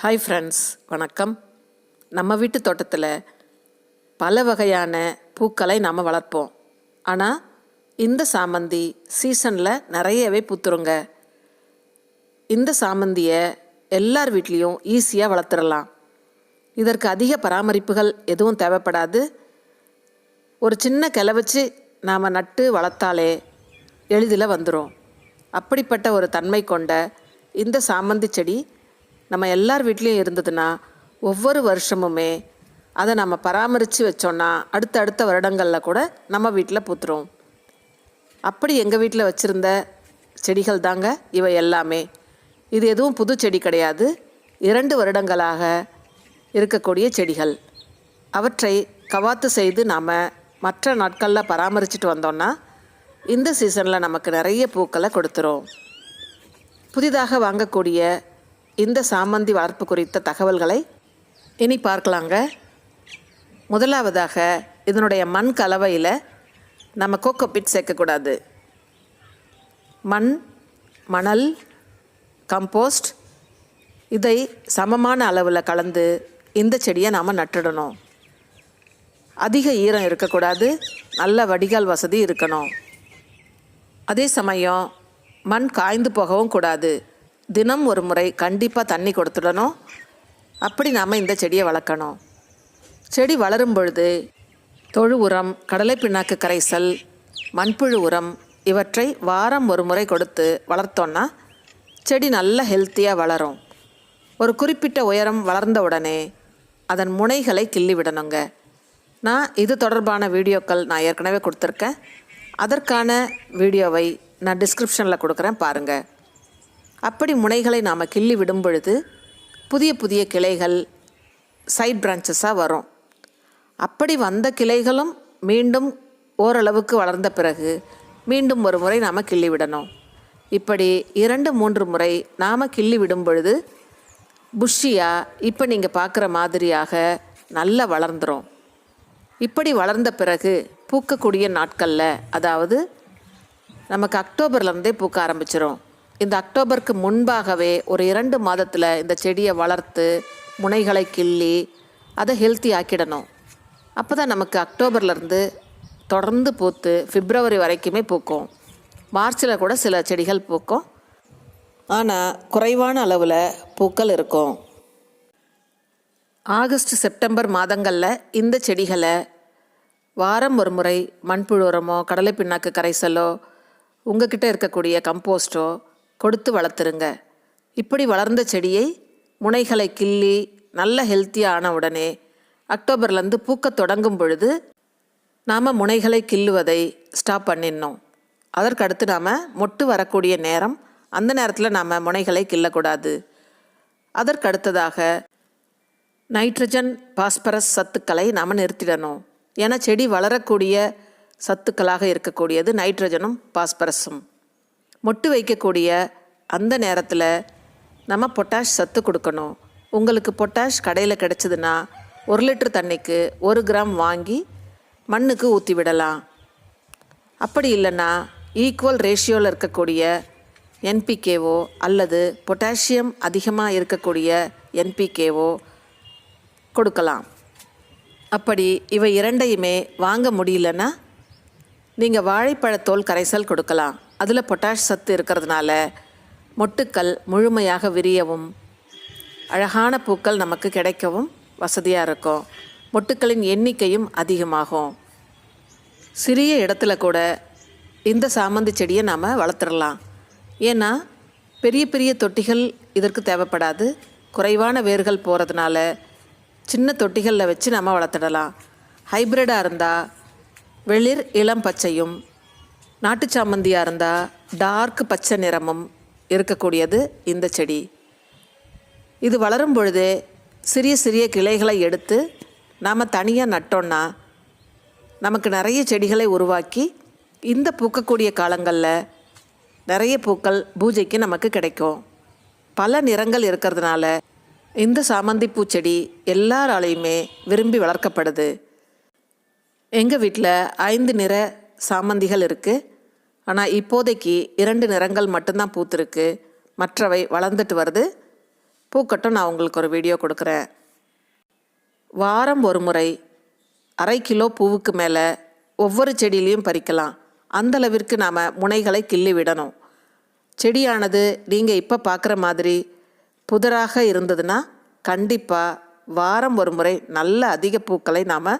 Hi friends வணக்கம். நம்ம வீட்டு தோட்டத்தில் பல வகையான பூக்களை நாம் வளர்ப்போம். ஆனால் இந்த சாமந்தி சீசனில் நிறையவே பூத்துருங்க. இந்த சாமந்தியை எல்லார் வீட்லேயும் ஈஸியாக வளர்த்துடலாம். இதற்கு அதிக பராமரிப்புகள் எதுவும் தேவைப்படாது. ஒரு சின்ன கிளை வச்சு நாம் நட்டு வளர்த்தாலே எளிதில் வந்துடும் அப்படிப்பட்ட ஒரு தன்மை கொண்ட இந்த சாமந்தி செடி நம்ம எல்லார் வீட்லேயும் இருந்ததுன்னா ஒவ்வொரு வருஷமுமே அதை நம்ம பராமரித்து வச்சோன்னா அடுத்த அடுத்த வருடங்களில் கூட நம்ம வீட்டில் பூத்துரும். அப்படி எங்கள் வீட்டில் வச்சுருந்த செடிகள் தாங்க இவை எல்லாமே. இது எதுவும் புது செடி கிடையாது. இரண்டு வருடங்களாக இருக்கக்கூடிய செடிகள். அவற்றை கவாத்து செய்து நாம் மற்ற நாட்களில் பராமரிச்சுட்டு வந்தோம்னா இந்த சீசனில் நமக்கு நிறைய பூக்களை கொடுத்துரும். புதிதாக வாங்கக்கூடிய இந்த சாமந்தி வளர்ப்பு குறித்த தகவல்களை இனி பார்க்கலாங்க. முதலாவதாக இதனுடைய மண் கலவையில் நம்ம கோகோபிட் சேர்க்கக்கூடாது. மண் மணல் கம்போஸ்ட் இதை சமமான அளவில் கலந்து இந்த செடியை நாம் நட்டுடணும். அதிக ஈரம் இருக்கக்கூடாது நல்ல வடிகால் வசதி இருக்கணும். அதே சமயம் மண் காய்ந்து போகவும் கூடாது. தினம் ஒரு முறை கண்டிப்பாக தண்ணி கொடுத்துடணும். அப்படி நாம் இந்த செடியை வளர்க்கணும். செடி வளரும் பொழுது தொழு உரம் கடலை பிண்ணாக்கு கரைசல் மண்புழு உரம் இவற்றை வாரம் ஒரு முறை கொடுத்து வளர்த்தோன்னா செடி நல்ல ஹெல்த்தியாக வளரும். ஒரு குறிப்பிட்ட உயரம் வளர்ந்த உடனே அதன் முனைகளை கிள்ளி விடணுங்க. நான் இது தொடர்பான வீடியோக்கள் நான் ஏற்கனவே கொடுத்துருக்கேன். அதற்கான வீடியோவை நான் டிஸ்கிரிப்ஷனில் கொடுக்குறேன் பாருங்கள் அப்படி முனைகளை நாம் கிள்ளி விடும் பொழுது புதிய புதிய கிளைகள் சைட் பிரான்ச்சஸாக வரும். அப்படி வந்த கிளைகளும் மீண்டும் ஓரளவுக்கு வளர்ந்த பிறகு மீண்டும் ஒரு முறை நாம் கிள்ளி விடணும். இப்படி இரண்டு மூன்று முறை நாம் கிள்ளி விடும் பொழுது புஷ்ஷியாக இப்போ நீங்கள் பார்க்குற மாதிரியாக நல்லா வளர்ந்துரும். இப்படி வளர்ந்த பிறகு பூக்கக்கூடிய நாட்களில் அதாவது நமக்கு அக்டோபர்லேருந்தே பூக்க ஆரம்பிச்சிடும் இந்த அக்டோபருக்கு முன்பாகவே ஒரு இரண்டு மாதத்தில் இந்த செடியை வளர்த்து முனைகளை கிள்ளி அதை ஹெல்த்தி ஆக்கிடணும். அப்போ தான் நமக்கு அக்டோபர்லேருந்து தொடர்ந்து பூத்து பிப்ரவரி வரைக்குமே பூக்கும். மார்ச்சில் கூட சில செடிகள் பூக்கும். ஆனால் குறைவான அளவில் பூக்கள் இருக்கும். ஆகஸ்ட் செப்டம்பர் மாதங்களில் இந்த செடிகளை வாரம் ஒரு முறை மண்புழு உரமோ கடலை பிண்ணாக்கு கரைசலோ உங்ககிட்ட இருக்கக்கூடிய கம்போஸ்டோ கொடுத்து வளர்த்துருங்க. இப்படி வளர்ந்த செடியை முனைகளை கிள்ளி நல்ல ஹெல்த்தியாக ஆன உடனே அக்டோபர்லேருந்து பூக்கத் தொடங்கும் பொழுது நாம் முனைகளை கிள்ளுவதை ஸ்டாப் பண்ணிடணும். அதற்கடுத்து நாம் மொட்டு வரக்கூடிய நேரம் அந்த நேரத்தில் நாம் முனைகளை கிள்ளக்கூடாது. அதற்கடுத்ததாக நைட்ரஜன் பாஸ்பரஸ் சத்துக்களை நாம் நிறுத்திடணும். ஏன்னா செடி வளரக்கூடிய சத்துக்களாக இருக்கக்கூடியது நைட்ரஜனும் பாஸ்பரஸும் மொட்டு வைக்கக்கூடிய அந்த நேரத்தில் நம்ம பொட்டாஷ் சத்து கொடுக்கணும். உங்களுக்கு பொட்டாஷ் கடையில் கிடச்சிதுன்னா ஒரு லிட்டர் தண்ணிக்கு ஒரு கிராம் வாங்கி மண்ணுக்கு ஊற்றி விடலாம். அப்படி இல்லைன்னா ஈக்குவல் ரேஷியோவில் இருக்கக்கூடிய என்பிகேவோ அல்லது பொட்டாசியம் அதிகமாக இருக்கக்கூடிய என்பிகேவோ கொடுக்கலாம். அப்படி இவை இரண்டையுமே வாங்க முடியலன்னா நீங்கள் வாழைப்பழத்தோல் கரைசல் கொடுக்கலாம். அதில் பொட்டாஷ் சத்து இருக்கிறதுனால மொட்டுக்கள் முழுமையாக விரியவும் அழகான பூக்கள் நமக்கு கிடைக்கவும் வசதியாக இருக்கும். மொட்டுக்களின் எண்ணிக்கையும் அதிகமாகும். சிறிய இடத்துல கூட இந்த சாமந்தி செடியை நாம் வளர்த்துடலாம். ஏன்னா பெரிய பெரிய தொட்டிகள் இதற்கு தேவைப்படாது. குறைவான வேர்கள் போகிறதுனால சின்ன தொட்டிகளில் வச்சு நம்ம வளர்த்துடலாம். ஹைப்ரிடாக இருந்தால் வெளிர் இளம் பச்சையும் நாட்டு சாமந்தியாக இருந்தால் டார்க் பச்சை நிறமும் இருக்கக்கூடியது இந்த செடி. இது வளரும் பொழுதே சிறிய சிறிய கிளைகளை எடுத்து நாம் தனியாக நட்டோன்னா நமக்கு நிறைய செடிகளை உருவாக்கி இந்த பூக்கக்கூடிய காலங்களில் நிறைய பூக்கள் பூஜைக்கு நமக்கு கிடைக்கும். பல நிறங்கள் இருக்கிறதுனால இந்த சாமந்தி பூச்செடி எல்லாராலையுமே விரும்பி வளர்க்கப்படுது. எங்கள் வீட்டில் ஐந்து நிற சாமந்திகள் இருக்குது ஆனால் இப்போதைக்கு இரண்டு நிறங்கள் மட்டும்தான் பூத்துருக்கு. மற்றவை வளர்ந்துட்டு வருது. பூக்கட்டும் நான் உங்களுக்கு ஒரு வீடியோ கொடுக்குறேன். வாரம் ஒரு முறை அரை கிலோ பூவுக்கு மேலே ஒவ்வொரு செடியிலையும் பறிக்கலாம். அந்த அளவிற்கு நாம் முனைகளை கிள்ளி விடணும். செடியானது நீங்கள் இப்போ பார்க்குற மாதிரி புதராக இருந்ததுன்னா கண்டிப்பாக வாரம் ஒரு முறை நல்ல அதிக பூக்களை நாம்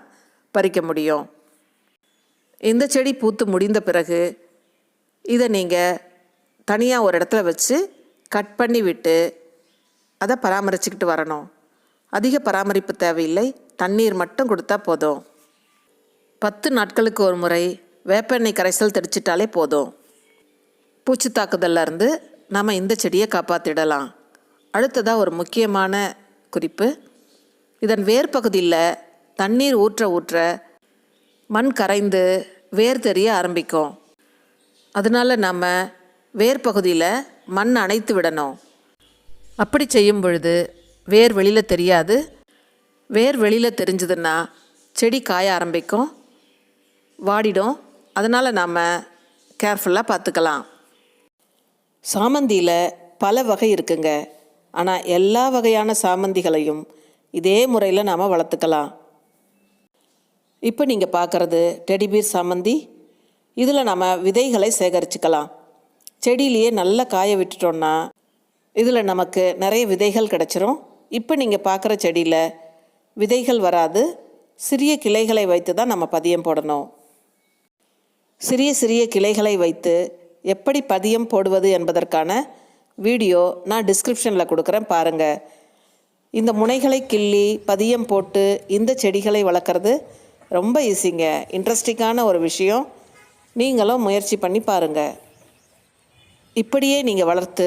பறிக்க முடியும். இந்த செடி பூத்து முடிந்த பிறகு இதை நீங்கள் தனியாக ஒரு இடத்துல வச்சு கட் பண்ணி விட்டு அதை பராமரிச்சுக்கிட்டு வரணும். அதிக பராமரிப்பு தேவையில்லை. தண்ணீர் மட்டும் கொடுத்தா போதும். பத்து நாட்களுக்கு ஒரு முறை வேப்பெண்ணெய் கரைசல் தெளிச்சிட்டாலே போதும். பூச்சி தாக்குதல்லேருந்து நம்ம இந்த செடியை காப்பாற்றிடலாம் அடுத்ததாக ஒரு முக்கியமான குறிப்பு. இதன் வேர் பகுதியில் தண்ணீர் ஊற்ற ஊற்ற மண் கரைந்து வேர் தெரிய ஆரம்பிக்கும். அதனால் நம்ம வேர் பகுதியில் மண் அணைத்து விடணும். அப்படி செய்யும் பொழுது வேர் வெளியில் தெரியாது. வேர் வெளியில் தெரிஞ்சதுன்னா செடி காய ஆரம்பிக்கும். வாடிடும். அதனால் நாம் கேர்ஃபுல்லாக பார்த்துக்கலாம் சாமந்தியில் பல வகை இருக்குங்க. ஆனால் எல்லா வகையான சாமந்திகளையும் இதே முறையில் நாம் வளர்த்துக்கலாம். இப்போ நீங்கள் பார்க்குறது டெடிபீர் சம்மந்தி. இதில் நம்ம விதைகளை சேகரிச்சுக்கலாம். செடியிலேயே நல்லா காய விட்டுட்டோம்னா இதில் நமக்கு நிறைய விதைகள் கிடச்சிரும். இப்போ நீங்கள் பார்க்குற செடியில் விதைகள் வராது. சிறிய கிளைகளை வைத்து தான் நம்ம பதியம் போடணும். சிறிய சிறிய கிளைகளை வைத்து எப்படி பதியம் போடுவது என்பதற்கான வீடியோ நான் டிஸ்கிரிப்ஷனில் கொடுக்குறேன் பாருங்கள் இந்த முனைகளை கிள்ளி பதியம் போட்டு இந்த செடிகளை வளர்க்குறது ரொம்ப ஈஸிங்க. இன்ட்ரெஸ்டிங்கான ஒரு விஷயம். நீங்களும் முயற்சி பண்ணி பாருங்கள் இப்படியே நீங்கள் வளர்த்து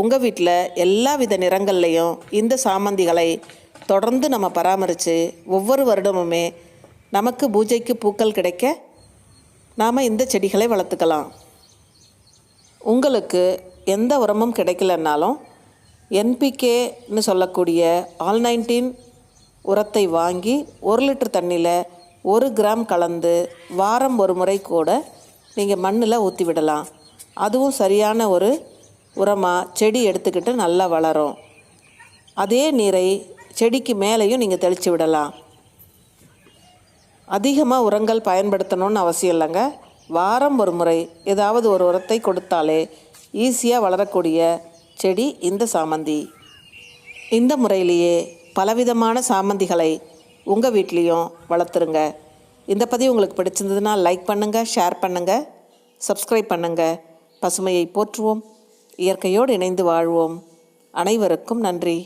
உங்கள் வீட்டில் எல்லா வித நிறங்கள்லையும் இந்த சாமந்திகளை தொடர்ந்து நம்ம பராமரித்து ஒவ்வொரு வருடமுமே நமக்கு பூஜைக்கு பூக்கள் கிடைக்க நாம் இந்த செடிகளை வளர்த்துக்கலாம். உங்களுக்கு எந்த உரமும் கிடைக்கலன்னாலும் என்பிகேன்னு சொல்லக்கூடிய ஆல் நைன்டீன் உரத்தை வாங்கி ஒரு லிட்டர் தண்ணியில் ஒரு கிராம் கலந்து வாரம் ஒரு முறை கூட நீங்கள் மண்ணில் ஊற்றி விடலாம். அதுவும் சரியான ஒரு உரமாக செடி எடுத்துக்கிட்டு நல்லா வளரும். அதே நீரை செடிக்கு மேலேயும் நீங்கள் தெளித்து விடலாம். அதிகமாக உரங்கள் பயன்படுத்தணும்னு அவசியம் இல்லைங்க. வாரம் ஒரு முறை ஏதாவது ஒரு உரத்தை கொடுத்தாலே ஈஸியாக வளரக்கூடிய செடி இந்த சாமந்தி. இந்த முறையிலேயே பலவிதமான சாமந்திகளை உங்கள் வீட்லேயும் வளர்த்துருங்க. இந்த பதிவு உங்களுக்கு பிடிச்சிருந்ததுன்னா லைக் பண்ணுங்கள் ஷேர் பண்ணுங்கள் சப்ஸ்கிரைப் பண்ணுங்கள் பசுமையை போற்றுவோம் இயற்கையோடு இணைந்து வாழ்வோம். அனைவருக்கும் நன்றி.